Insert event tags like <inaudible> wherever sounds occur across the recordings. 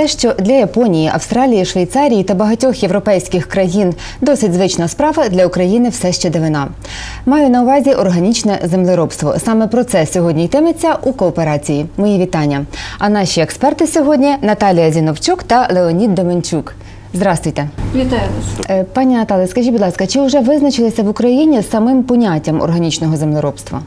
Те, що для Японії, Австралії, Швейцарії та багатьох європейських країн досить звична справа для України все ще дивина. Маю на увазі органічне землеробство. Саме про це сьогодні йтиметься у кооперації. Мої вітання. А наші експерти сьогодні Наталія Зіновчук та Леонід Доменчук. Здравствуйте. Вітаю вас. Е, Пані Наталі, скажіть, будь ласка, чи вже визначилися в Україні з самим поняттям органічного землеробства?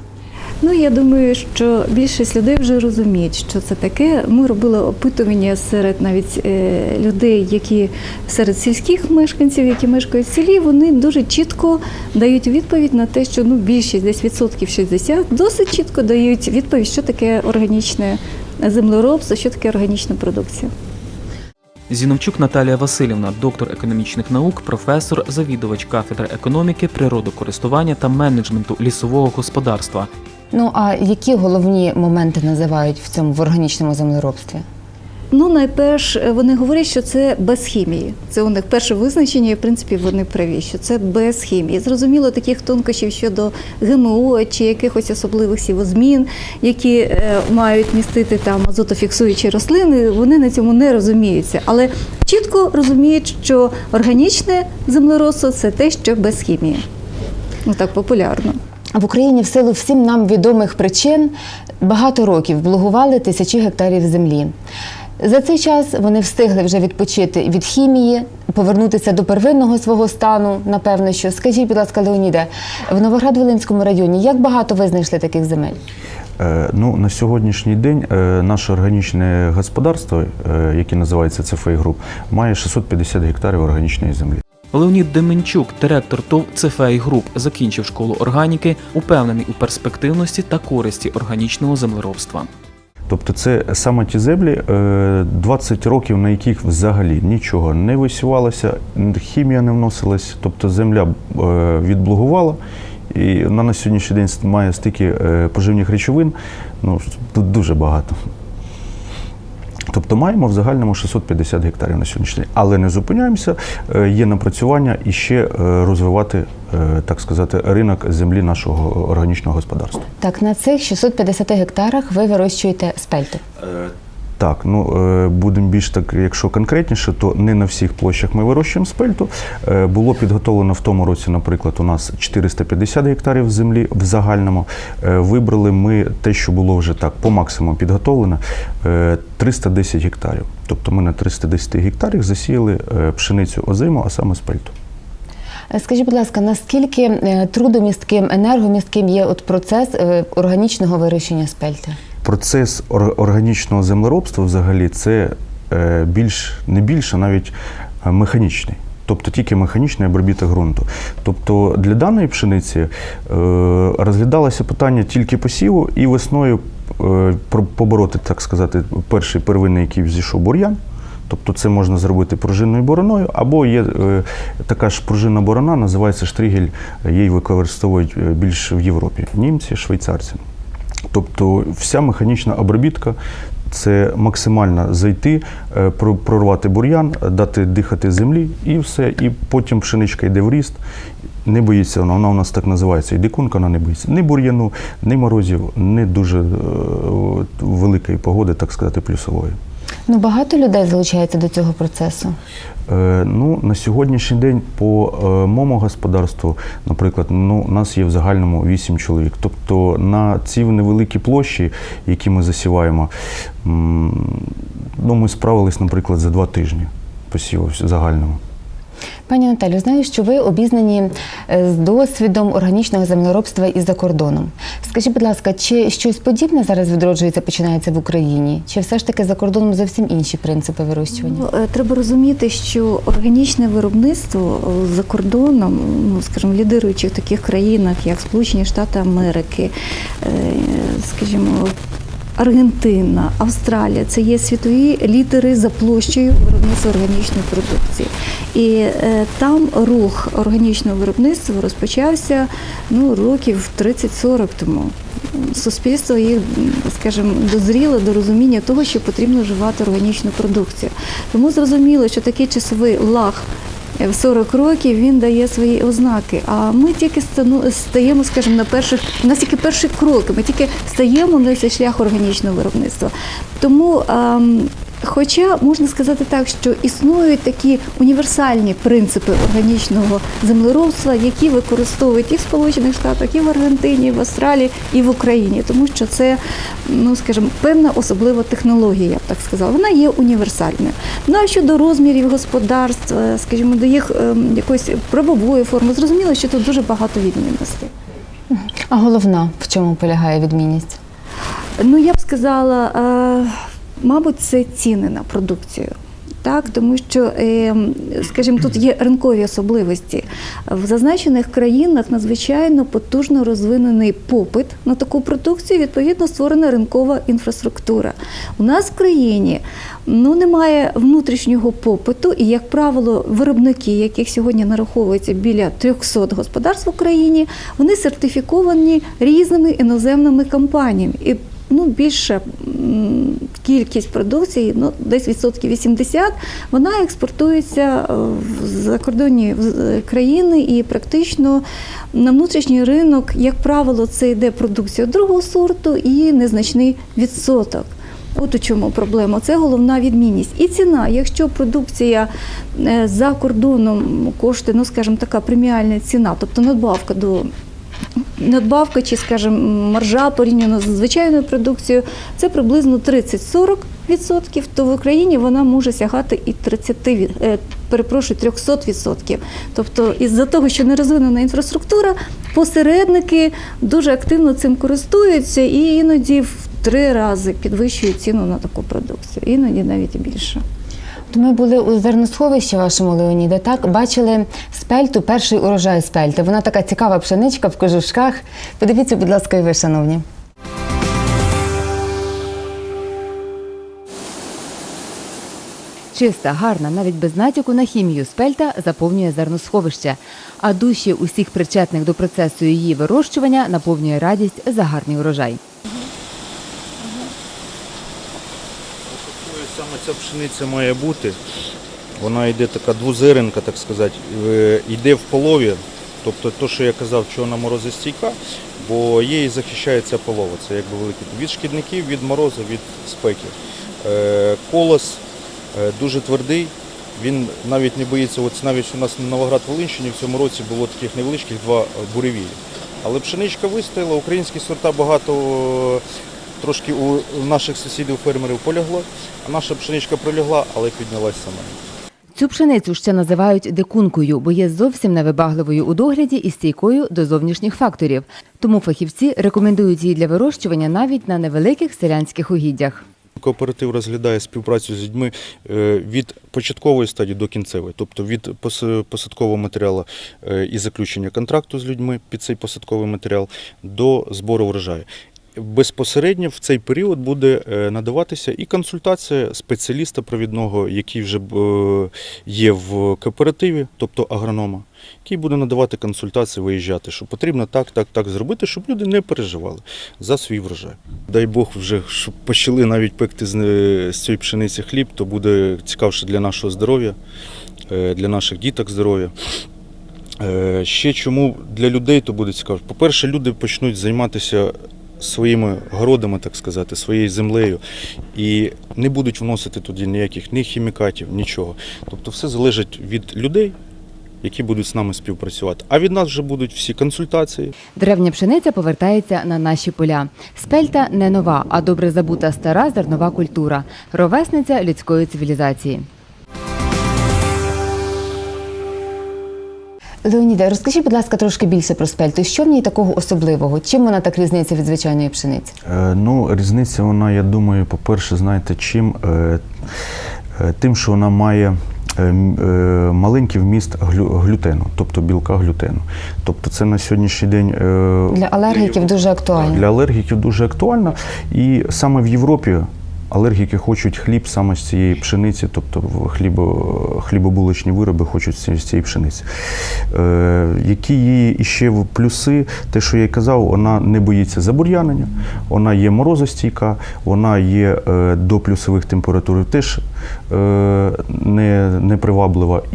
Ну я думаю, що більшість людей вже розуміють, що це таке. Ми робили опитування серед навіть е, людей, які серед сільських мешканців, які мешкають в селі, вони дуже чітко дають відповідь на те, що ну більшість десь відсотків 60 досить чітко дають відповідь, що таке органічне землеробство, що таке органічна продукція. Зіновчук Наталія Васильівна, доктор економічних наук, професор, завідувач кафедри економіки, природокористування та менеджменту лісового господарства. Ну а які головні моменти називають в цьому в органічному землеробстві? Ну, найперш вони говорять, що це без хімії. Це у них перше визначення, і в принципі вони праві, що це без хімії. Зрозуміло, таких тонкощів щодо ГМО чи якихось особливих сівозмін, які е, мають містити там азотофіксуючі рослини, вони на цьому не розуміються. Але чітко розуміють, що органічне землеробство – це те, що без хімії. Ну так популярно. В Україні в силу всім нам відомих причин багато років блогували тисячі гектарів землі. За цей час вони встигли вже відпочити від хімії, повернутися до первинного свого стану. Напевно, що скажіть, будь ласка, Леоніде, в Новоград-Волинському районі як багато ви знайшли таких земель? Е, Ну, на сьогоднішній день е, наше органічне господарство, е, яке називається ЦФА Груп, має 650 гектарів органічної землі. Леонід Деменчук, директор ТОВ «Цефей Груп, закінчив школу органіки, упевнений у перспективності та користі органічного землеробства. Тобто це саме ті землі, е, 20 років, на яких взагалі нічого не висівалося, хімія не вносилась, тобто земля е, відблугувала. І вона на сьогоднішній день має стільки е, поживних речовин, ну тут дуже багато. Тобто маємо в загальному 650 гектарів на сьогоднішній день. Але не зупиняємося, е, є напрацювання і ще е, розвивати, е, так сказати, ринок землі нашого органічного господарства. Так, на цих 650 гектарах ви вирощуєте спельту. Так, ну е, будемо більш так, якщо конкретніше, то не на всіх площах ми вирощуємо спельту. Е, Було підготовлено в тому році, наприклад, у нас 450 гектарів землі в загальному. Е, Вибрали ми те, що було вже так по максимуму підготовлено, е, 310 гектарів. Тобто ми на 310 гектарах засіяли пшеницю озиму, а саме спельту. Скажіть, будь ласка, наскільки трудомістким, енергомістким є от процес органічного вирощення спельти? Процес органічного землеробства взагалі це е, більш не більше, навіть е, механічний. Тобто тільки механічний обробіток ґрунту. Тобто для даної пшениці е, розглядалося питання тільки посіву і весною е, побороти, так сказати, перший первинний, який зійшов бур'ян. Тобто це можна зробити пружинною бороною, або є така ж пружинна борона, називається штригель, її використовують е, більш в Європі. Німці, швейцарці. Тобто вся механічна обробітка це максимально зайти, е, прорвати бур'ян, дати дихати землі і все. І потім пшеничка йде в ріст. Не боїться вона, вона у нас так називається. І дикунка вона не боїться. Ні бур'яну, ні морозів, ні дуже е, великої погоди, так сказати, плюсової. Ну багато людей залучається до цього процесу. Е, Ну, на сьогоднішній день по е, моєму господарству, наприклад, ну, у нас є в загальному 8 чоловік. Тобто на ці невеликі площі, які ми засіваємо, м, ну, ми справились, наприклад, за два тижні посіву в загальному. Пані Наталю, знаю, що ви обізнані е, з досвідом органічного землеробства і за кордоном. Скажіть, будь ласка, чи щось подібне зараз відроджується, починається в Україні? Чи все ж таки за кордоном зовсім інші принципи вирощування? Ну, е, Треба розуміти, що органічне виробництво е, за кордоном, ну скажімо, в лідируючих таких країнах, як Сполучені Штати Америки, скажімо. Аргентина, Австралія це є світові лідери за площею виробництва органічної продукції. І е, там рух органічного виробництва розпочався ну, років 30-40 тому. Суспільство їх, скажімо, дозріло до розуміння того, що потрібно вживати органічну продукцію. Тому зрозуміло, що такий часовий лаг в 40 років він дає свої ознаки. А ми тільки стаємо, скажімо, на перших, у нас тільки перші кроки, ми тільки стаємо на цей шлях органічного виробництва. Тому Хоча можна сказати так, що існують такі універсальні принципи органічного землеробства, які використовують і в Сполучених Штатах, і в Аргентині, і в Австралії, і в Україні, тому що це, ну скажімо, певна особлива технологія, я б так сказала. Вона є універсальною. Ну а щодо розмірів господарств, е, скажімо, до їх ем, якоїсь правової форми, зрозуміло, що тут дуже багато відмінностей. А головна в чому полягає відмінність? Ну, я б сказала, е, мабуть, це ціни на продукцію. Так, тому що, е, скажімо, тут є ринкові особливості. В зазначених країнах надзвичайно потужно розвинений попит на таку продукцію, відповідно, створена ринкова інфраструктура. У нас в країні ну, немає внутрішнього попиту, і, як правило, виробники, яких сьогодні нараховується біля 300 господарств в Україні, вони сертифіковані різними іноземними компаніями. І ну, більша кількість продукції, ну, десь відсотків 80, вона експортується е, в закордонні країни і практично на внутрішній ринок, як правило, це йде продукція другого сорту і незначний відсоток. От у чому проблема. Це головна відмінність. І ціна. Якщо продукція е, за кордоном коштує, ну скажімо, така преміальна ціна, тобто надбавка до надбавка чи, скажімо, маржа порівняно з звичайною продукцією, це приблизно 30-40%, то в Україні вона може сягати і 30, від- е, перепрошую, 300%. Тобто, із-за того, що не розвинена інфраструктура, посередники дуже активно цим користуються і іноді в три рази підвищують ціну на таку продукцію, іноді навіть більше. То ми були у зерносховищі вашому Леоніде, так бачили спельту, перший урожай спельти. Вона така цікава пшеничка в кожушках. Подивіться, будь ласка, і ви, шановні. Чиста, гарна, навіть без натяку на хімію спельта заповнює зерносховище, а душі усіх причетних до процесу її вирощування наповнює радість за гарний урожай. Такою саме ця пшениця має бути. Вона йде така двозеренка, так сказати, е, йде в полові. Тобто те, що я казав, що вона морозостійка, бо її захищає ця полова. Це якби великий від шкідників, від морозу, від спеки. Е, Колос е, дуже твердий. Він навіть не боїться, от навіть у нас на Новоград-Волинщині в цьому році було таких невеличких два буревії. Але пшеничка вистояла, українські сорта багато трошки у наших сусідів фермерів полягло, а наша пшеничка пролягла, але піднялась сама. Цю пшеницю ще називають дикункою, бо є зовсім невибагливою у догляді і стійкою до зовнішніх факторів. Тому фахівці рекомендують її для вирощування навіть на невеликих селянських угіддях. Кооператив розглядає співпрацю з людьми е, від початкової стадії до кінцевої, тобто від посадкового матеріалу е, і заключення контракту з людьми під цей посадковий матеріал до збору врожаю. Безпосередньо в цей період буде е, надаватися і консультація спеціаліста провідного, який вже е, є в кооперативі, тобто агронома, який буде надавати консультації, виїжджати, що потрібно так, так, так зробити, щоб люди не переживали за свій врожай. Дай Бог вже щоб почали навіть пекти з, е, цієї пшениці хліб, то буде цікавше для нашого здоров'я, для наших діток здоров'я. Ще чому для людей то буде цікаво? По-перше, люди почнуть займатися своїми городами, так сказати, своєю землею, і не будуть вносити туди ніяких ні хімікатів, нічого. Тобто все залежить від людей, які будуть з нами співпрацювати. А від нас вже будуть всі консультації, Древня пшениця повертається на наші поля. Спельта не нова, а добре забута стара зернова культура, ровесниця людської цивілізації. Леоніде, розкажіть, будь ласка, трошки більше про спельту. Що в ній такого особливого? Чим вона так різниця від звичайної пшениці? Е, Ну, різниця, вона, я думаю, по-перше, знаєте, чим? Е, е, Тим, що вона має е, е, маленький вміст глютену, тобто білка глютену. Тобто це на сьогоднішній день Для алергіків дуже актуально. для алергіків дуже актуально. І саме в Європі алергіки хочуть хліб саме з цієї пшениці, тобто хлібо, хлібобулочні вироби хочуть з цієї- пшениці. Е, які її іще плюси, те, що я казав, вона не боїться забур'янення, вона є морозостійка, вона є е, до плюсових температур теж не, не.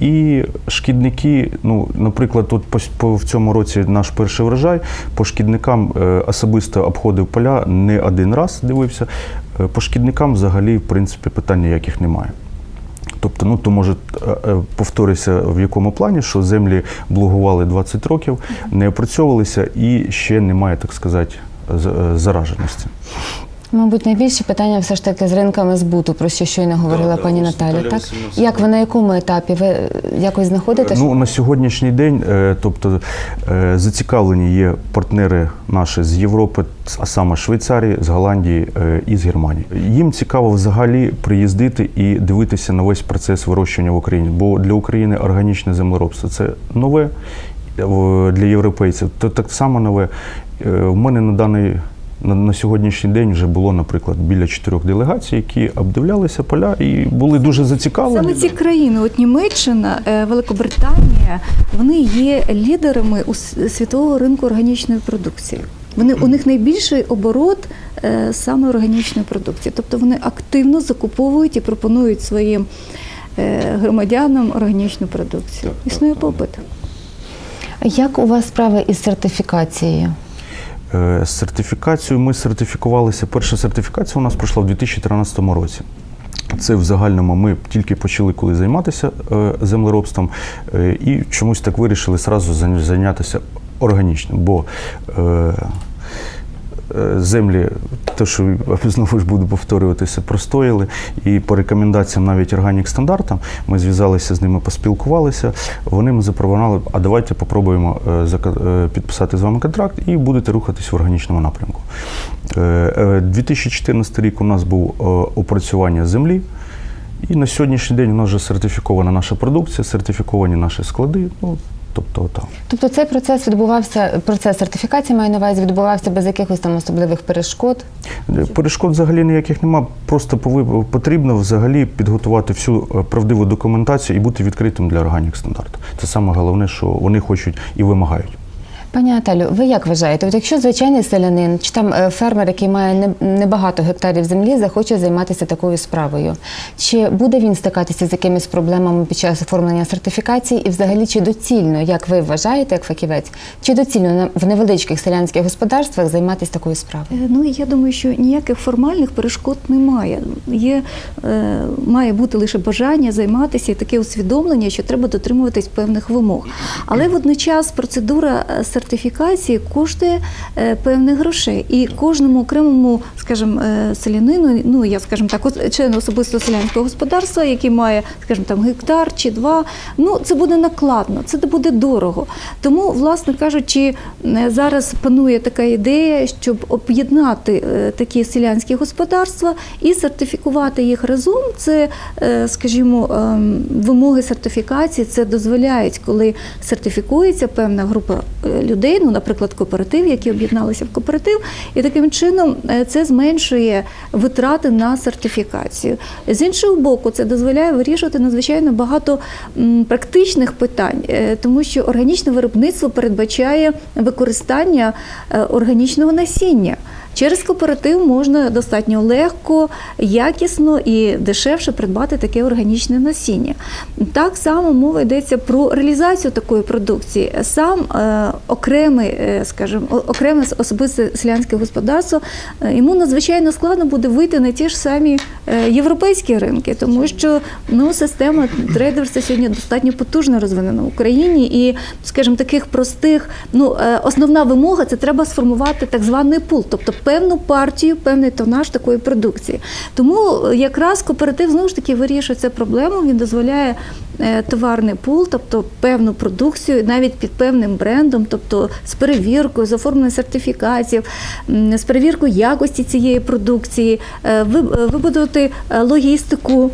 І шкідники, ну, наприклад, тут по, по, в цьому році наш перший врожай, по шкідникам е, особисто обходив поля не один раз, дивився. Е, По шкідникам взагалі, в принципі, питань ніяких немає. Тобто, ну то може е, е, повторюся в якому плані, що землі блогували 20 років, не опрацьовувалися і ще немає, так сказати, е, зараженості. Мабуть, найбільше питання все ж таки з ринками збуту, про що щойно говорила да, пані ось Наталя. Так як ви на якому етапі? Ви якось знаходите? Ну на сьогоднішній день, е, тобто е, зацікавлені є партнери наші з Європи, а саме Швейцарії, з Голландії е, і з Германії. Їм цікаво взагалі приїздити і дивитися на весь процес вирощування в Україні, бо для України органічне землеробство це нове для європейців. То так само нове. В мене на даний. На, на сьогоднішній день вже було, наприклад, біля чотирьох делегацій, які обдивлялися поля і були дуже зацікавлені. Саме ці країни, от Німеччина, е, Великобританія, вони є лідерами у світового ринку органічної продукції. Вони у них найбільший оборот е, саме органічної продукції. Тобто вони активно закуповують і пропонують своїм е, громадянам органічну продукцію. Існує так. попит. Як у вас справи із сертифікацією? Е, З сертифікацією ми сертифікувалися. Перша сертифікація у нас пройшла в 2013 році. Це в загальному ми тільки почали коли займатися е, землеробством е, і чомусь так вирішили зразу зайнятися органічним, бо землі, те, що <laughs> знову ж буду повторюватися, простояли. І по рекомендаціям навіть органік стандартам ми зв'язалися з ними, поспілкувалися. Вони ми запропонували, а давайте попробуємо е, е, підписати з вами контракт і будете рухатись в органічному напрямку. Е, е, 2014 рік у нас був е, опрацювання землі. І на сьогоднішній день у нас вже сертифікована наша продукція, сертифіковані наші склади. Ну, тобто, отак. Тобто цей процес відбувався, процес сертифікації маю на увазі, відбувався без якихось там особливих перешкод. Перешкод взагалі ніяких нема. Просто потрібно взагалі підготувати всю е, правдиву документацію і бути відкритим для органік стандарту. Це саме головне, що вони хочуть і вимагають. Пані Наталю, ви як вважаєте? От якщо звичайний селянин чи там е, фермер, який має небагато гектарів землі, захоче займатися такою справою, чи буде він стикатися з якимись проблемами під час оформлення сертифікації, і взагалі чи доцільно, як ви вважаєте, як фахівець, чи доцільно в невеличких селянських господарствах займатися такою справою? Е, Ну я думаю, що ніяких формальних перешкод немає. Є е, має бути лише бажання займатися і таке усвідомлення, що треба дотримуватись певних вимог. Але водночас процедура е, сертифікації коштує е, певних грошей, і кожному окремому, скажімо, е, селянину, ну я скажімо так, члену особисто селянського господарства, який має, скажімо, там гектар чи два, ну це буде накладно, це буде дорого. Тому, власне кажучи, е, зараз панує така ідея, щоб об'єднати такі селянські господарства і сертифікувати їх разом. Це, скажімо, ем, вимоги сертифікації це дозволяють, коли сертифікується певна група людей, ну, наприклад, кооператив, які об'єдналися в кооператив, і таким чином е, це зменшує витрати на сертифікацію. З іншого боку, це дозволяє вирішувати надзвичайно багато практичних питань, е, тому що органічне виробництво передбачає використання е, органічного насіння. Через кооператив можна достатньо легко, якісно і дешевше придбати таке органічне насіння. Так само мова йдеться про реалізацію такої продукції. Сам е, окремий, е, скажімо, окреме особисте селянське господарство е, йому надзвичайно складно буде вийти на ті ж самі європейські ринки, тому що ну, система трейдерства сьогодні достатньо потужно розвинена в Україні, і, скажімо, таких простих, ну основна вимога це треба сформувати так званий пул, тобто певну партію, певний тонаж такої продукції. Тому е, якраз кооператив знову ж таки вирішує цю проблему. Він дозволяє е, товарний пул, тобто певну продукцію, навіть під певним брендом, тобто з перевіркою, з оформленням сертифікацій, м, з перевіркою якості цієї продукції, е, вибудувати логістику,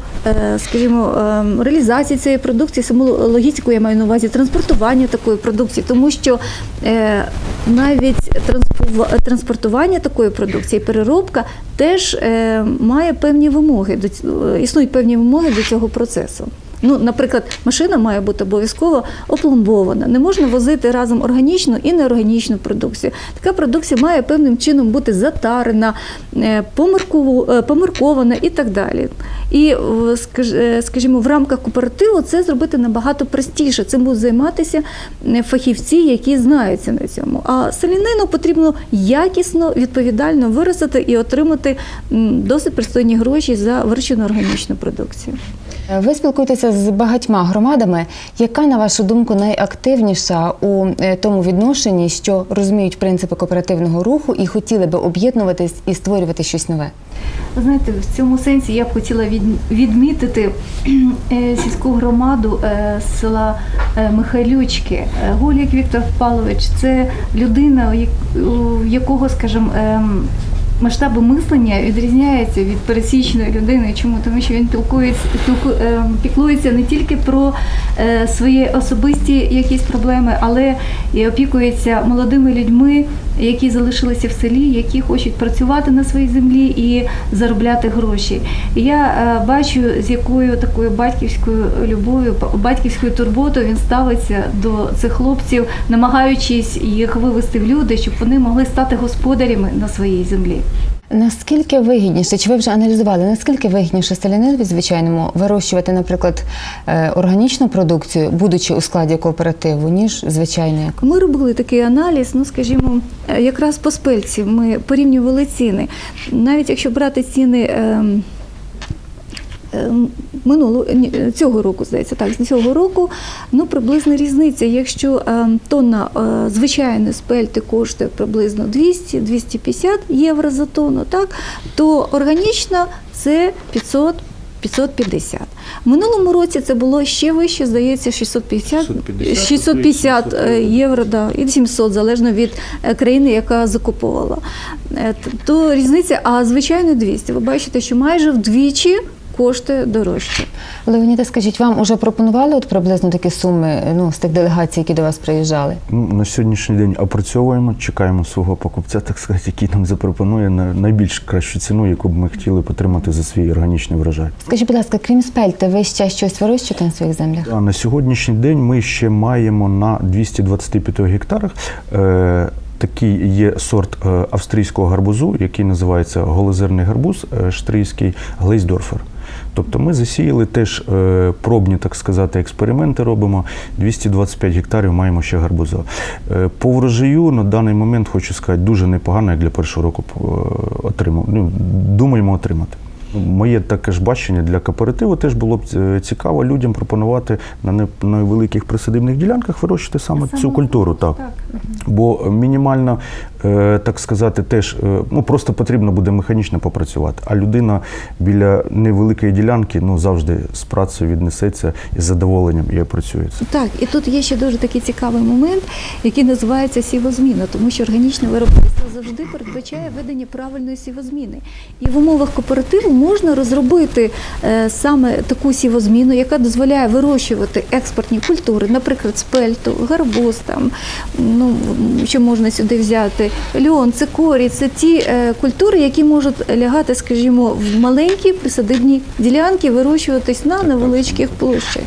скажімо, реалізації цієї продукції, саму логістику я маю на увазі транспортування такої продукції, тому що навіть транспортування такої продукції, переробка теж е, має певні вимоги до е, існують певні вимоги до цього процесу. Ну, наприклад, машина має бути обов'язково опломбована. Не можна возити разом органічну і неорганічну продукцію. Така продукція має певним чином бути затарена, е, помаркову- е, і так далі. І, е, скаж- скажімо, в рамках кооперативу це зробити набагато простіше. Цим будуть займатися фахівці, які знаються на цьому. А селянину потрібно якісно, відповідально виростити і отримати досить пристойні гроші за вирощену органічну продукцію. Ви спілкуєтеся з багатьма громадами. Яка, на вашу думку, найактивніша у е, тому відношенні, що розуміють принципи кооперативного руху і хотіли би об'єднуватись і створювати щось нове? Знаєте, в цьому сенсі я б хотіла відмітити е, сільську громаду е, села Михайлючки. Голік Віктор Павлович це людина, у якого, скажімо, ем, масштаби мислення відрізняються від пересічної людини. Чому? Тому що він пілкується, ем, піклується не тільки про е, свої особисті якісь проблеми, але і опікується молодими людьми, які залишилися в селі, які хочуть працювати на своїй землі і заробляти гроші. Я е, бачу, з якою такою батьківською любов'ю, батьківською турботою він ставиться до цих хлопців, намагаючись їх вивести в люди, щоб вони могли стати господарями на своїй землі. Наскільки вигідніше, чи ви вже аналізували, наскільки вигідніше селянинові звичайному вирощувати, наприклад, е, органічну продукцію, будучи у складі кооперативу, ніж звичайний? Ми робили такий аналіз, ну скажімо, е, якраз по спельці ми порівнювали ціни. Навіть якщо брати ціни. Ем, ем, Минулого цього року, здається, так, з цього року ну приблизна різниця. Якщо тонна е, звичайної спельти коштує приблизно 200-250 євро за тонну, так, то органічна це 500 550. В минулому році це було ще вище, здається, 650, 650, 650 е, євро да, і 700, залежно від е, країни, яка закуповувала. Е, То різниця, а звичайно 200. Ви бачите, що майже вдвічі коштує дорожче. Леоніда, скажіть, вам уже пропонували от приблизно такі суми ну, з тих делегацій, які до вас приїжджали? Ну, на сьогоднішній день опрацьовуємо, чекаємо свого покупця, так сказати, який нам запропонує на найбільш кращу ціну, яку б ми хотіли потримати за свій органічний врожай. Скажіть, будь ласка, крім спельти, ви ще щось вирощуєте на своїх землях? А на сьогоднішній день ми ще маємо на 225 гектарах. Е, Такий є сорт е, австрійського гарбузу, який називається голозерний гарбуз е, штрийський глейсдорфер. Тобто ми засіяли теж е, пробні, так сказати, експерименти робимо. 225 гектарів маємо ще гарбуза. Е, по врожаю на даний момент хочу сказати, дуже непогано, як для першого року е, отримав. Ну, думаємо отримати. Моє таке ж бачення для кооперативу теж було б цікаво людям пропонувати на не- невеликих присадибних ділянках вирощувати саме цю культуру. Так. Бо мінімально, так сказати, теж е, ну, просто потрібно буде механічно попрацювати. А людина біля невеликої ділянки ну, завжди з працею віднесеться із задоволенням і опрацюється. Так, і тут є ще дуже такий цікавий момент, який називається сівозміна, тому що органічне виробництво завжди передбачає ведення правильної сівозміни. І в умовах кооперативу можна розробити е, саме таку сівозміну, яка дозволяє вирощувати експортні культури, наприклад, спельту, гарбуз, там, ну, що можна сюди взяти, льон, цикорій. Це ті е, культури, які можуть лягати, скажімо, в маленькі присадибні ділянки, вирощуватись на невеличких площах.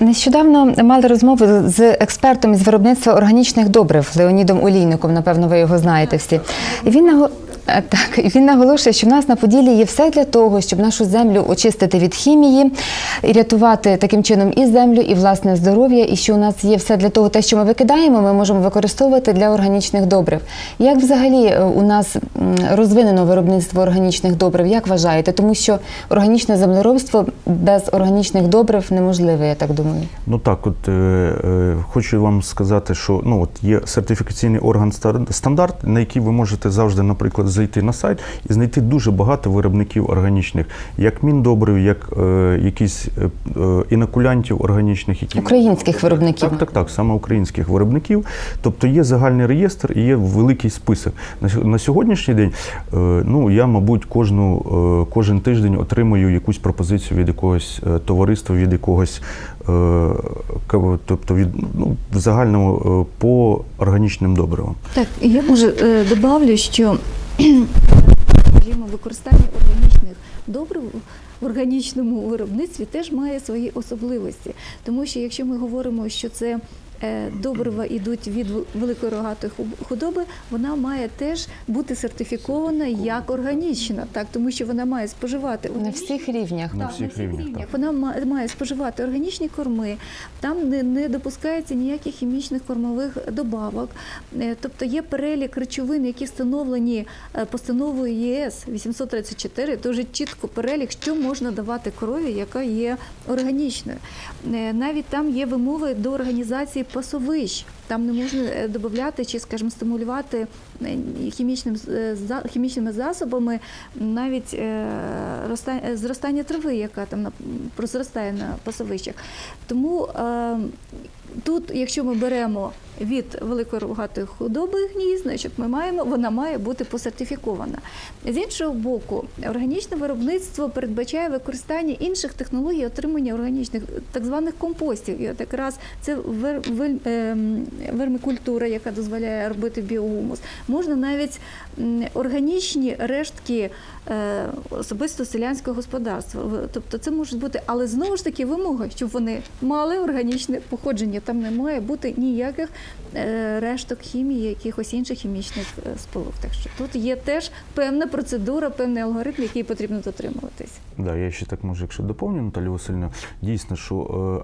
Нещодавно мали розмову з експертом із виробництва органічних добрив Леонідом Олійником. Напевно, ви його знаєте всі. І він Так, і він наголошує, що в нас на Поділі є все для того, щоб нашу землю очистити від хімії і рятувати таким чином і землю, і власне здоров'я, і що у нас є все для того, те, що ми викидаємо, ми можемо використовувати для органічних добрив. Як взагалі е, у нас розвинено виробництво органічних добрив? Як вважаєте? Тому що органічне землеробство без органічних добрив неможливе, я так думаю. Ну так, от е, е, хочу вам сказати, що ну от є сертифікаційний орган стандарт, на який ви можете завжди, наприклад, зайти на сайт і знайти дуже багато виробників органічних, як міндобрив, як е, якісь е, е, інокулянтів органічних, які Українських виробників. Так, так, так, саме українських виробників. Тобто є загальний реєстр і є великий список. На, на сьогоднішній день, е, ну я, мабуть, кожну, е, кожен тиждень отримую якусь пропозицію від якогось е, товариства, від якогось, е, тобто від ну, в загальному е, по органічним добривам. Так, я може е, добавлю, що скажімо, використання органічних добрив в органічному виробництві теж має свої особливості. Тому що якщо ми говоримо, що це добрива йдуть від великої рогатої худоби, вона має теж бути сертифікована як органічна, так тому що вона має споживати На всіх рівнях. На всіх рівнях, так. Вона має споживати органічні корми, там не, не допускається ніяких хімічних кормових добавок. Е, Тобто є перелік речовин, які встановлені е, постановою ЄС 834, дуже чітко перелік, що можна давати корові, яка є органічною. Е, Навіть там є вимоги до організації пасовищ. Там не можна е, додати чи, скажімо, стимулювати е, хімічним, е, хімічними засобами навіть роста- зростання трави, яка там прозростає на пасовищах. Тому е, тут, якщо ми беремо від великої рогатої худоби гній, значить ми маємо, вона має бути посертифікована. З іншого боку, органічне виробництво передбачає використання інших технологій отримання органічних так званих компостів. І от якраз це ем, вермикультура, яка дозволяє робити біогумус. Можна навіть органічні рештки е, особисто селянського господарства. Тобто це можуть бути, але знову ж таки вимога, щоб вони мали органічне походження. Там не має бути ніяких е, решток хімії, якихось інших хімічних е, сполук. Так що тут є теж певна процедура, певний алгоритм, який потрібно дотримуватись. Да, я ще так можу, якщо доповню, Наталія Васильівна, дійсно, що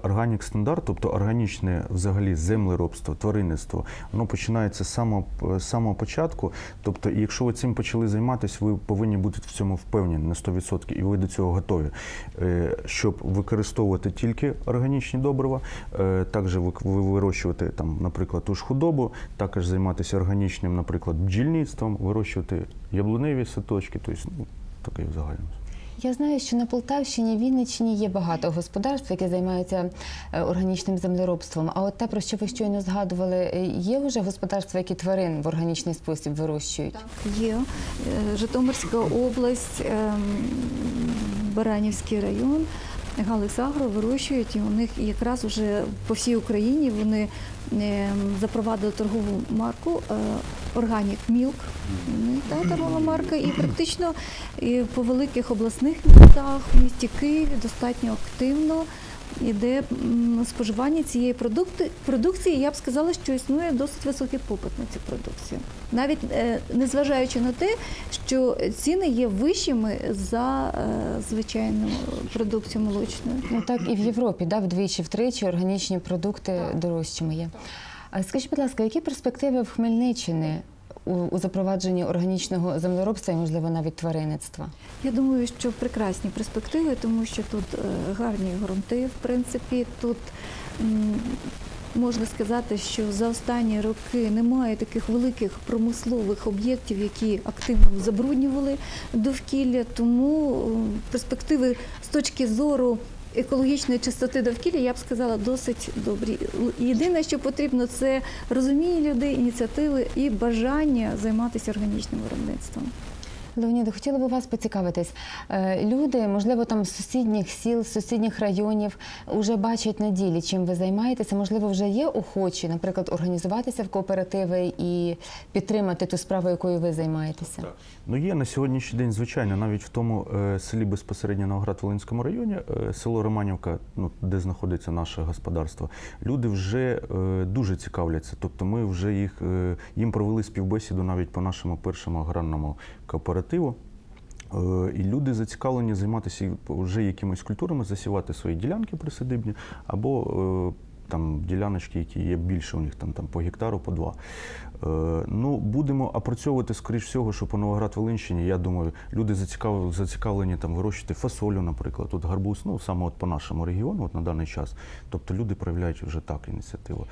органік стандарт, тобто органічне взагалі землеробство, тваринництво, воно починається з самого, з самого початку. Тобто, якщо ви цим почали займатися, ви повинні бути в цьому впевнені на 100%, і ви до цього готові, Е, щоб використовувати тільки органічні добрива, е, також ви, ви вирощувати там, наприклад, ту ж худобу, також займатися органічним, наприклад, бджільництвом, вирощувати яблуневі садочки, тобто, ну, таке в загальному. Я знаю, що на Полтавщині, Вінниччині є багато господарств, які займаються е, органічним землеробством. А от те, про що ви щойно згадували, е, є вже господарства, які тварин в органічний спосіб вирощують? Так, Є Е, Житомирська область, ем, Баранівський район. Галикс Агро вирощують, і у них якраз вже по всій Україні вони ем, запровадили торгову марку Органік Milk. Ну, Та торгова марка, і практично по великих обласних містах, в місті Києві достатньо активно іде споживання цієї продукції. Я б сказала, що існує досить високий попит на цю продукцію. Навіть е, незважаючи на те, що ціни є вищими за е, звичайну продукцію молочну. Ну так і в Європі, да, вдвічі, втричі органічні продукти дорожчими є. А скажіть, будь ласка, які перспективи в Хмельниччині у, запровадженні органічного землеробства і, можливо, навіть тваринництва? Я думаю, що прекрасні перспективи, тому що тут е, гарні ґрунти, в принципі, тут. Можна сказати, що за останні роки немає таких великих промислових об'єктів, які активно забруднювали довкілля. Тому перспективи з точки зору екологічної чистоти довкілля, я б сказала, досить добрі. Єдине, що потрібно, це розуміння людей, ініціативи і бажання займатися органічним виробництвом. Леоніда, хотіла б вас поцікавитись. Е, Люди, можливо, там з сусідніх сіл, з сусідніх районів вже бачать на ділі, чим ви займаєтеся. Можливо, вже є охочі, наприклад, організуватися в кооперативи і підтримати ту справу, якою ви займаєтеся. Ну є на сьогоднішній день, звичайно, навіть в тому е, селі безпосередньо Новоград-Волинському районі, е, село Романівка, ну де знаходиться наше господарство, люди вже дуже цікавляться. Тобто, ми вже їх їм провели співбесіду навіть по нашому першому аграрному кооперативу. Е, І люди зацікавлені займатися вже якимись культурами, засівати свої ділянки присадибні або е, там діляночки, які є більше у них там, там по гектару, по два. Е, ну, будемо опрацьовувати, скоріш всього, що по Новоград-Волинщині, я думаю, люди зацікавлені, зацікавлені там вирощувати фасолю, наприклад, тут гарбуз, ну саме от по нашому регіону, от на даний час. Тобто люди проявляють вже так ініціативу.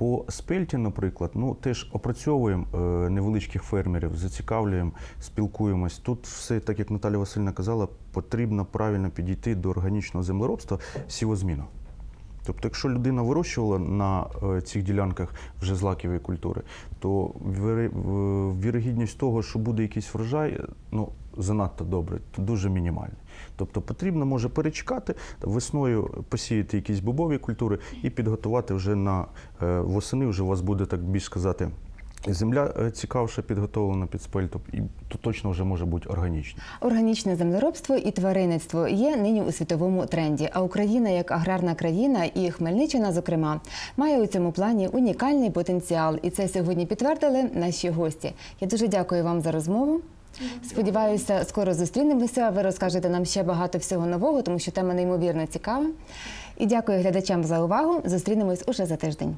По спельті, наприклад, ну теж опрацьовуємо е, невеличких фермерів, зацікавлюємо, спілкуємось. Тут все, так як Наталя Васильівна казала, потрібно правильно підійти до органічного землеробства сівозміну. Тобто, якщо людина вирощувала на е, цих ділянках вже злакові культури, то вірогідність того, що буде якийсь врожай, е, ну занадто добре, то дуже мінімальний. Тобто потрібно може перечекати весною посіяти якісь бобові культури і підготувати вже на е, восени. Вже у вас буде так більш сказати. Земля е, цікавше підготовлена під спель, тобто і то точно вже може бути органічна. Органічне землеробство і тваринництво є нині у світовому тренді. А Україна, як аграрна країна, і Хмельниччина, зокрема, має у цьому плані унікальний потенціал. І це сьогодні підтвердили наші гості. Я дуже дякую вам за розмову. Сподіваюся, скоро зустрінемося. Ви розкажете нам ще багато всього нового, тому що тема неймовірно цікава. І дякую глядачам за увагу. Зустрінемось уже за тиждень.